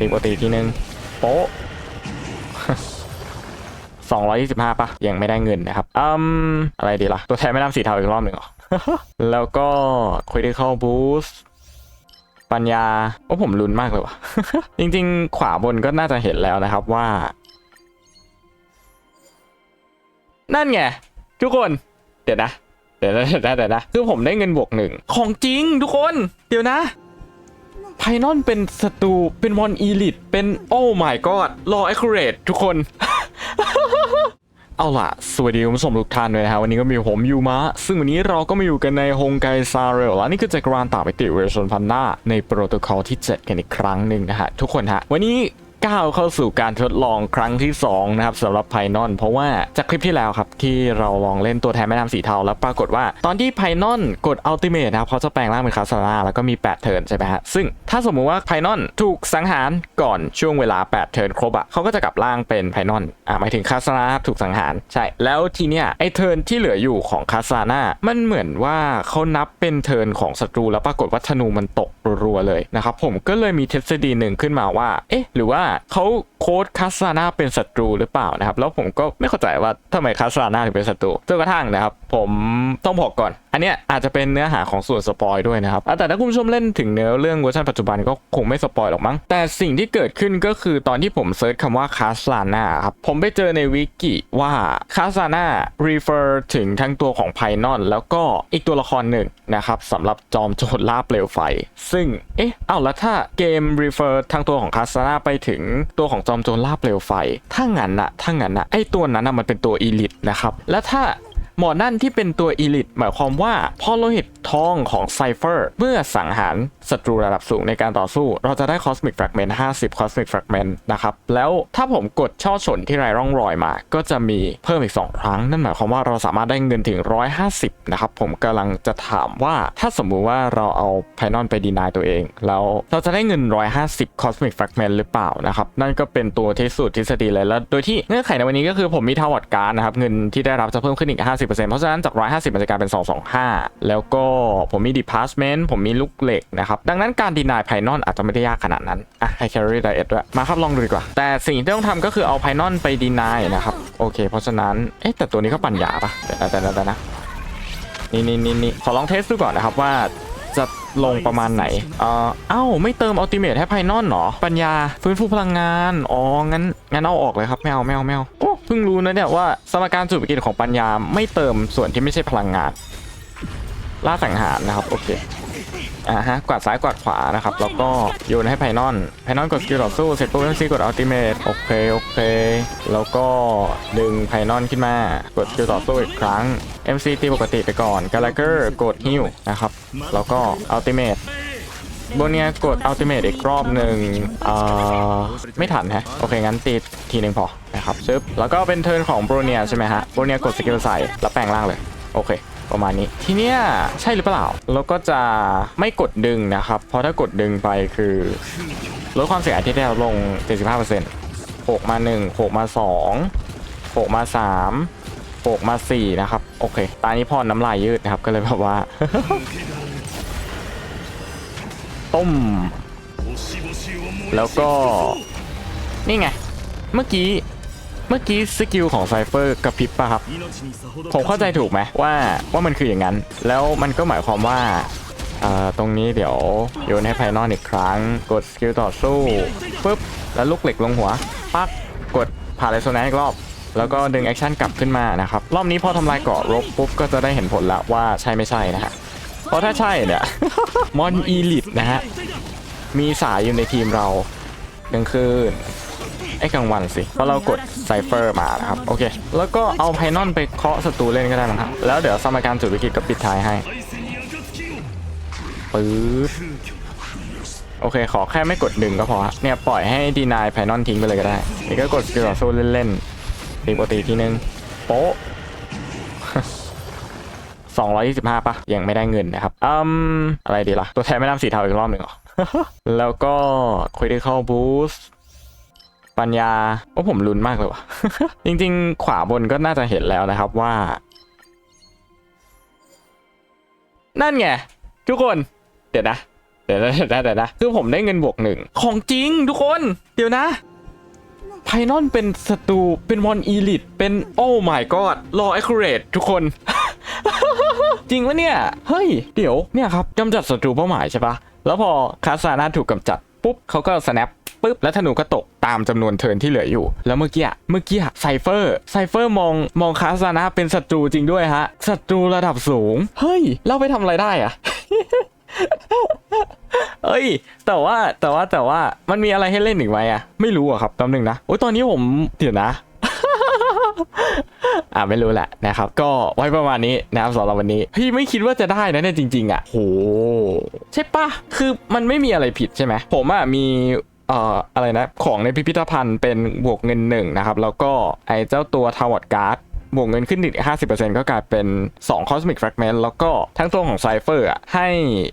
ตีปกติทีนึงโป๊ะสองร้อยยี่สิบห้าปะยังไม่ได้เงินนะครับอืมอะไรดีล่ะ ตัวแทนไม่นำสีเทาอีกรอบหนึ่งหรอ แล้วก็ critical boost ปัญญาโอ้ผมลุ้นมากเลยว่ะ จริงๆ ขวาบนก็น่าจะเห็นแล้วนะครับว่า นั่นไง ทุกคน เดี๋ยวนะ เดี๋ยวนะเดี๋ยวนะเดี๋ยวนะ คือผมได้เงินบวกหนึ่ง ของจริงทุกคน เดี๋ยวนะ ไพนอนเป็นศัตรูเป็นมอนอีลิทเป็นโอ้ my god รอ accurate ทุกคน เอาล่ะ สวัสดีคุณผู้ชมทุกท่านด้วยนะฮะวันนี้ก็มีผมยูมะ ซึ่งวันนี้เราก็มาอยู่กันในฮงไกซาเรลและนี่คือจักรวาลต่างมิติเวอร์ชันพันหน้าในโปรโตคอลที่ 7 กันอีกครั้งหนึ่งนะฮะทุกคนฮะวันนี้ ก้าวเข้าสู่การทดลองครั้งที่2นะครับสำหรับไพนอนเพราะว่าจากคลิปที่แล้วครับที่เราลองเล่นตัวแทนแม่น้ำสีเทาแล้วปรากฏว่า ตอนที่ไพนอนกดอัลติเมทนะครับเขาจะแปลงร่างเป็นคาสนาแล้วก็มี 8 เทิร์นใช่ไหมฮะซึ่งถ้าสมมุติว่าไพนอนถูกสังหารก่อนช่วงเวลา 8 เทิร์นครบอะเขาก็จะกลับร่างเป็นไพนอนอ่าหมายถึงคาสนาถูกสังหารใช่ แล้วทีเนี้ยไอเทิร์นที่เหลืออยู่ของคาสนามันเหมือนว่าเขานับเป็นเทิร์นของศัตรูแล้วปรากฏว่าธนูมันตกรัวๆเลยนะครับผมก็เลยมีทฤษฎีหนึ่งขึ้นมาว่าเอ๊ะหรือว่าเขาโค้ดคาสานาเป็นศัตรูหรือเปล่านะครับ แล้วผมก็ไม่เข้าใจว่าทำไมคาสานาถึงเป็นศัตรูจนกระทั่งนะครับ ผมต้องบอกก่อน อันเนี้ยอาจจะเป็นเนื้อหาของส่วนสปอยด้วยนะครับแต่ถ้าคุณผู้ชมเล่นถึงเนื้อเรื่องเวอร์ชันปัจจุบันก็คงไม่สปอยหรอกมั้ง แต่สิ่งที่เกิดขึ้นก็คือตอนที่ผมเซิร์ชคำว่าคาสลาน่าครับ ผมไปเจอในวิกิว่าคาสลาน่า refer ถึงทั้งตัวของไพนอนแล้วก็อีกตัวละครหนึ่งนะครับสำหรับจอมโจรล่าเปลวไฟ ซึ่ง เอ๊ะ เอาแล้วถ้าเกม refer ทั้งตัวของคาสลาน่าไปถึงตัวของจอมโจรล่าเปลวไฟ ถ้างั้นอะถ้างั้นอะไอตัวนั้นอะมันเป็นตัวอีลิทนะครับ และถ้า หมอนั่นที่เป็นตัวอีลิทหมายความว่าพอโลหิตทองของไซเฟอร์เมื่อสังหารศัตรูระดับสูงในการต่อสู้ เราจะได้คอสมิกแฟกเมนต์50คอสมิกแฟกเมนต์นะครับ แล้วถ้าผมกดช่อฉนที่ไรร่องรอยมา ก็จะมีเพิ่มอีก 2 ครั้ง นั่นหมายความว่าเราสามารถได้เงินถึง 150 นะครับ ผมกำลังจะถามว่าถ้าสมมุติว่าเราเอาไพนอนไปดีนายตัวเอง แล้วเราจะได้เงิน 150 cosmic fragment หรือเปล่านะครับ นั่นก็เป็นตัวที่สุดทฤษฎีเลยแล้ว โดยที่เงื่อนไขในวันนี้ก็คือผมมีทาวอร์การ์ดนะครับ เงินที่ได้รับจะเพิ่มขึ้นอีก 50เพราะฉะนั้นจาก 150 มันจะกลายเป็น 225 แล้วก็ผมมี department ผมมีลูกเหล็กนะครับ ดังนั้นการดีนายไพนอนอาจจะไม่ได้ยากขนาดนั้น อะให้ carry diet ด้วย มาครับลองดูดีกว่า แต่สิ่งที่ต้องทำก็คือเอาไพนอนไปดีนายนะครับ โอเค เพราะฉะนั้น เอ๊ะ แต่ตัวนี้เขาปัญญาปะแต่แต่แต่แต่นะนี่นี่นี่นี่ขอลองเทสดูก่อนนะครับว่าจะ ลงประมาณไหนเอ่อเอ้า ไม่เติมอัลติเมทให้ไพนอนหรอ ปัญญาฟื้นฟูพลังงาน อ๋อ งั้น งั้นเอาออกเลยครับ ไม่เอาไม่เอาไม่เอาโอ้เพิ่งรู้นะเนี่ยว่าสมการจุดวิกฤตของปัญญาไม่เติมส่วนที่ไม่ใช่พลังงาน ล่าสังหารนะครับ โอเค อ่าฮะกวาดซ้ายกวาดขวานะครับ แล้วก็โยนให้ไพนอนไพนอนกดสกิลต่อสู้เสร็จปุ๊บเอ็มซีกดอัลติเมทโอเคโอเค แล้วก็ดึงไพนอนขึ้นมากดสกิลต่อสู้อีกครั้ง MC ตีปกติไปก่อนกาลาเกอร์กดฮิวนะครับแล้วก็อัลติเมทบนเนี้ยกดอัลติเมทอีกรอบหนึ่งเอ่อไม่ทันฮะโอเค งั้นตีทีหนึ่งพอนะครับซึบแล้วก็เป็นเทิร์นของโบรเนียใช่ไหมฮะโบรเนียกดสกิลใส่แล้วแปลงร่างเลย โอเค ประมาณนี้ ทีเนี้ยใช่หรือเปล่าแล้วก็จะไม่กดดึงนะครับ เพราะถ้ากดดึงไปคือลดความเสียหายที่ได้ลดลง75%โขกมา1โขกมา2โขกมา3โขกมา 4 นะครับ โอเค ตานี้พอน้ำลายยืดนะครับ ก็เลยแบบว่า ต้ม แล้วก็ นี่ไง เมื่อกี้ เมื่อกี้สกิลของไซเฟอร์กระพริบป่ะครับ ผมเข้าใจถูกไหมว่าว่ามันคืออย่างนั้น แล้วมันก็หมายความว่าเอ่อตรงนี้เดี๋ยวโยนให้ไพนอนอีกครั้ง กดสกิลต่อสู้ปุ๊บแล้วลูกเหล็กลงหัวปักกดผ่าเลโซแนนอีกรอบแล้วก็ดึงแอคชั่นกลับขึ้นมานะครับ รอบนี้พอทำลายเกาะรบปุ๊บก็จะได้เห็นผลแล้วว่าใช่ไม่ใช่นะฮะเพราะถ้าใช่เนี่ยมอนอีลิทนะฮะมีสายอยู่ในทีมเรากลางคืน ไอ้กลางวันสิเพราะเรากดไซเฟอร์มานะครับโอเค แล้วก็เอาไพนอนไปเคาะศัตรูเล่นก็ได้มั้งครับแล้วเดี๋ยวสมการจุดวิกฤตก็ปิดท้ายให้ปื๊ดโอเค ขอแค่ไม่กดดึงก็พอเนี่ยปล่อยให้ดีนายไพนอนทิ้งไปเลยก็ได้นี่ก็กดสกิลต่อสู้เล่นๆตีปกติทีนึงโป๊ะ225ปะยังไม่ได้เงินนะครับอืมอะไรดีล่ะ ตัวแทนไม่นำสีเทาอีกรอบหนึ่งเหรอ แล้วก็ critical boost ปัญญาโอ้ผมลุ้นมากเลยว่ะ จริง ๆ ขวาบนก็น่าจะเห็นแล้วนะครับว่า นั่นไง ทุกคน เดี๋ยวนะ เดี๋ยวนะเดี๋ยวนะเดี๋ยวนะคือผมได้เงินบวกหนึ่งของจริงทุกคน เดี๋ยวนะไพนอนเป็นศัตรูเป็นมอนอีลิทเป็นโอ้ my god รอ accurate ทุกคน จริงวะเนี่ย เฮ้ย เดี๋ยวเนี่ยครับกำจัดศัตรูเป้าหมายใช่ปะแล้วพอคาสานาถูกกำจัดปุ๊บเขาก็ snap ปุ๊บแล้วธนูก็ตกตามจำนวนเทิร์นที่เหลืออยู่ แล้วเมื่อกี้อะเมื่อกี้อะไซเฟอร์ไซเฟอร์มองมองคาสานาเป็นศัตรูจริงด้วยฮะศัตรูระดับสูง เฮ้ย เราไปทำอะไรได้อะเอ้ย แต่ว่าแต่ว่าแต่ว่ามันมีอะไรให้เล่นอีกไหมอะไม่รู้อะครับแป๊บนึงนะโอ้ยตอนนี้ผมเดี๋ยวนะอ่าไม่รู้แหละนะครับ ก็ไว้ประมาณนี้นะครับสำหรับวันนี้พี่ไม่คิดว่าจะได้นะเนี่ยจริง ๆ อะโหใช่ปะคือมันไม่มีอะไรผิดใช่ไหมผมอะมี อ่ออะไรนะของในพิพิธภัณฑ์เป็นบวกเงินหนึ่งนะครับ แล้วก็ไอ้เจ้าตัวทาวอร์การ์ดบวกเงินขึ้นอีก50%ก็กลายเป็น2 Cosmic Fragment แล้วก็ทั้งตัวของไซเฟอร์อะให้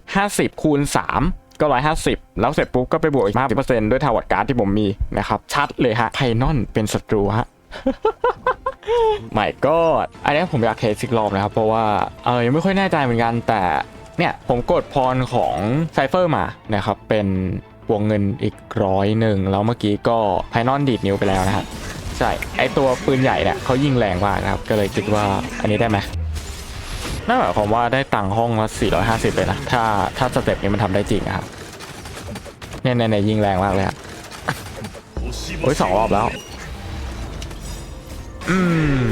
50 คูณ 3 ก็ 150 แล้วเสร็จปุ๊บก็ไปบวกอีก 50%ด้วยทาวอร์การ์ดที่ผมมีนะครับ ชัดเลยฮะไพนอนเป็นศัตรูฮะไม่ก็อันนี้ผมอยากเทสอีกรอบนะครับ เพราะว่าเออยังไม่ค่อยแน่ใจเหมือนกันแต่เนี่ยผมกดพรของไซเฟอร์มานะครับเป็น วงเงินอีกร้อยหนึ่งแล้วเมื่อกี้ก็ไพนอนดีดนิ้วไปแล้วนะครับใช่ไอตัวปืนใหญ่เนี่ยเขายิงแรงมากนะครับ ก็เลยคิดว่าอันนี้ได้ไหมนั่นหมายความว่าได้ตังห้องละ450 เลยนะ ถ้าถ้าสเต็ปนี้มันทำได้จริงอะครับเนี่ยเนี่ยเนี่ยยิงแรงมากเลยครับโอ้ยสองรอบแล้ว อืม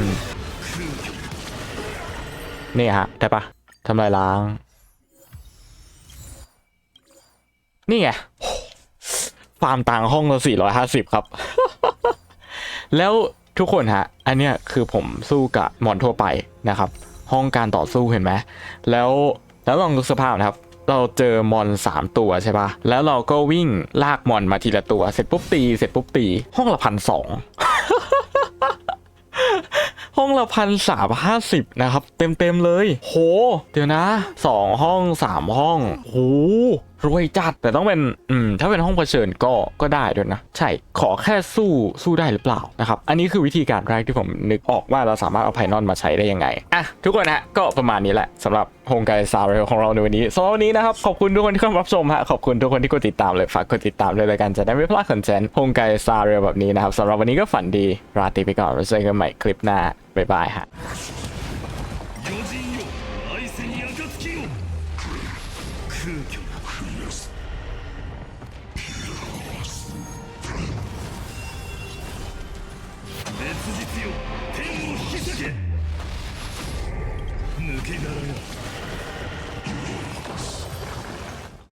นี่ฮะได้ปะทำลายล้าง นี่ไง ฟาร์มต่างห้องละ450ครับ แล้วทุกคนฮะ อันเนี้ยคือผมสู้กับมอนทั่วไปนะครับ ห้องการต่อสู้เห็นไหม แล้วแล้วลองดูสภาพนะครับ เราเจอมอน3ตัวใช่ปะแล้วเราก็วิ่งลากมอนมาทีละตัว เสร็จปุ๊บตี เสร็จปุ๊บตี ห้องละพันสองห้องละพันสามห้าสิบนะครับ เต็มเต็มๆเลย โห เดี๋ยวนะสองห้องสามห้องโห รวยจัดแต่ต้องเป็นอืมถ้าเป็นห้องเผชิญก็ก็ได้ด้วยนะ ใช่ขอแค่สู้สู้ได้หรือเปล่านะครับ อันนี้คือวิธีการแรกที่ผมนึกออกว่าเราสามารถเอาไพนอนมาใช้ได้ยังไงอะทุกคนฮะก็ประมาณนี้แหละสำหรับโฮงไกซาเรลของเราในวันนี้สำหรับวันนี้นะครับ ขอบคุณทุกคนที่เข้ามารับชมฮะขอบคุณทุกคนที่กดติดตามเลยฝากกดติดตามด้วยแล้วกันจะได้ไม่พลาดคอนเทนต์โฮงไกซาเรลแบบนี้นะครับสำหรับวันนี้ก็ฝันดีราตรีไปก่อนแล้วเจอกันใหม่คลิปหน้าบ๊ายบายฮะ 기다려요.